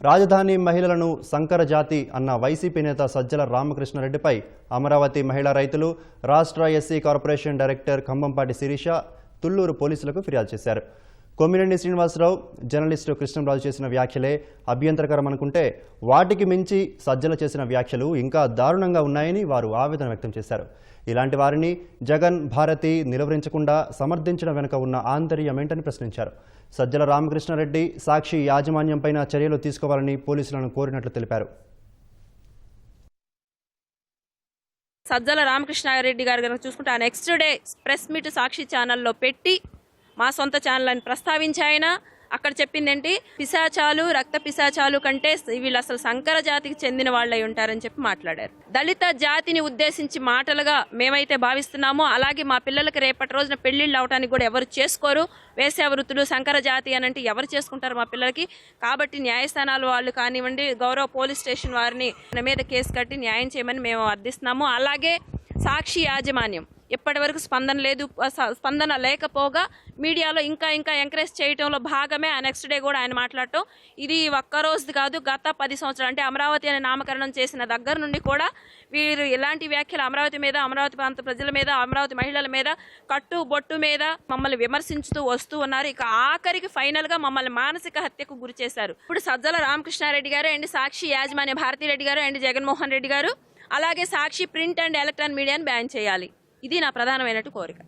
రాజధాని మహిళలను సంకర జాతి అన్న వైసీపీ నేత సజ్జల రామకృష్ణారెడ్డిపై అమరావతి మహిళా రైతులు రాష్ట్ర SC corporation director Khammampati Sirisha Thullur పోలీసులకు ఫిర్యాదు చేశారు. కొమ్మిరెడ్డి శ్రీనివాసరావు జర్నలిస్టు కృష్ణంరాజు చేసిన వ్యాఖ్యలే అభ్యంతరకరం అనుకుంటే వాటికి మించి సజ్జల చేసిన వ్యాఖ్యలు ఇంకా దారుణంగా ఉన్నాయని వారు ఆవేదన వ్యక్తం చేశారు. ఇలాంటి వారిని జగన్ భారతి నిలువరించకుండా సమర్థించడం వెనుక ఉన్న ఆంతర్యం ఏంటని ప్రశ్నించారు. సజ్జల రామకృష్ణారెడ్డి సాక్షి యాజమాన్యంపైన చర్యలు తీసుకోవాలని పోలీసులను కోరినట్లు తెలిపారు. సజ్జల రామకృష్ణారెడ్డి గారు కనుక చూసుకుంటే ఆ next day press meet Sakshi ఛానల్లో పెట్టి మా సొంత ఛానల్ అని ప్రస్తావించాయన అక్కడ చెప్పిందేంటి? పిశాచాలు రక్త పిశాచాలు కంటే వీళ్ళు అసలు సంకర జాతికి చెందిన వాళ్ళై ఉంటారని చెప్పి మాట్లాడారు. దళిత జాతిని ఉద్దేశించి మాటలుగా మేమైతే భావిస్తున్నామో అలాగే మా పిల్లలకి రేపటి రోజున పెళ్ళిళ్ళు అవడానికి కూడా ఎవరు చేసుకోరు. వేసే వృత్తులు సంకర జాతి అని అంటే ఎవరు చేసుకుంటారు మా పిల్లలకి? కాబట్టి న్యాయస్థానాల వాళ్ళు కానివ్వండి గౌరవ పోలీస్ స్టేషన్ వారిని మన మీద కేసు కట్టి న్యాయం చేయమని మేము అర్థిస్తున్నాము. అలాగే సాక్షి యాజమాన్యం. ఇప్పటి వరకు స్పందన లేదు. స్పందన లేకపోగా మీడియాలో ఇంకా ఇంకా ఎంకరేజ్ చేయటంలో భాగమే ఆ నెక్స్ట్ డే కూడా ఆయన మాట్లాడటం. ఇది ఒక్క రోజుది కాదు గత పది సంవత్సరాలు అంటే అమరావతి అనే నామకరణం చేసిన దగ్గర నుండి కూడా వీరు ఇలాంటి వ్యాఖ్యలు అమరావతి మీద అమరావతి ప్రాంత ప్రజల మీద అమరావతి మహిళల మీద కట్టు బొట్టు మీద మమ్మల్ని విమర్శించుతూ వస్తూ ఉన్నారు. ఇక ఆఖరికి ఫైనల్గా మమ్మల్ని మానసిక హత్యకు గురి చేశారు. ఇప్పుడు సజ్జల రామకృష్ణారెడ్డి గారు అండ్ సాక్షి యాజమాన్య భారతీరెడ్డి గారు అండ్ జగన్మోహన్ రెడ్డి గారు. అలాగే సాక్షి ప్రింట్ అండ్ ఎలక్ట్రానిక్ మీడియాను బ్యాన్ చేయాలి. ఇది నా ప్రధానమైనట్టు కోరిక.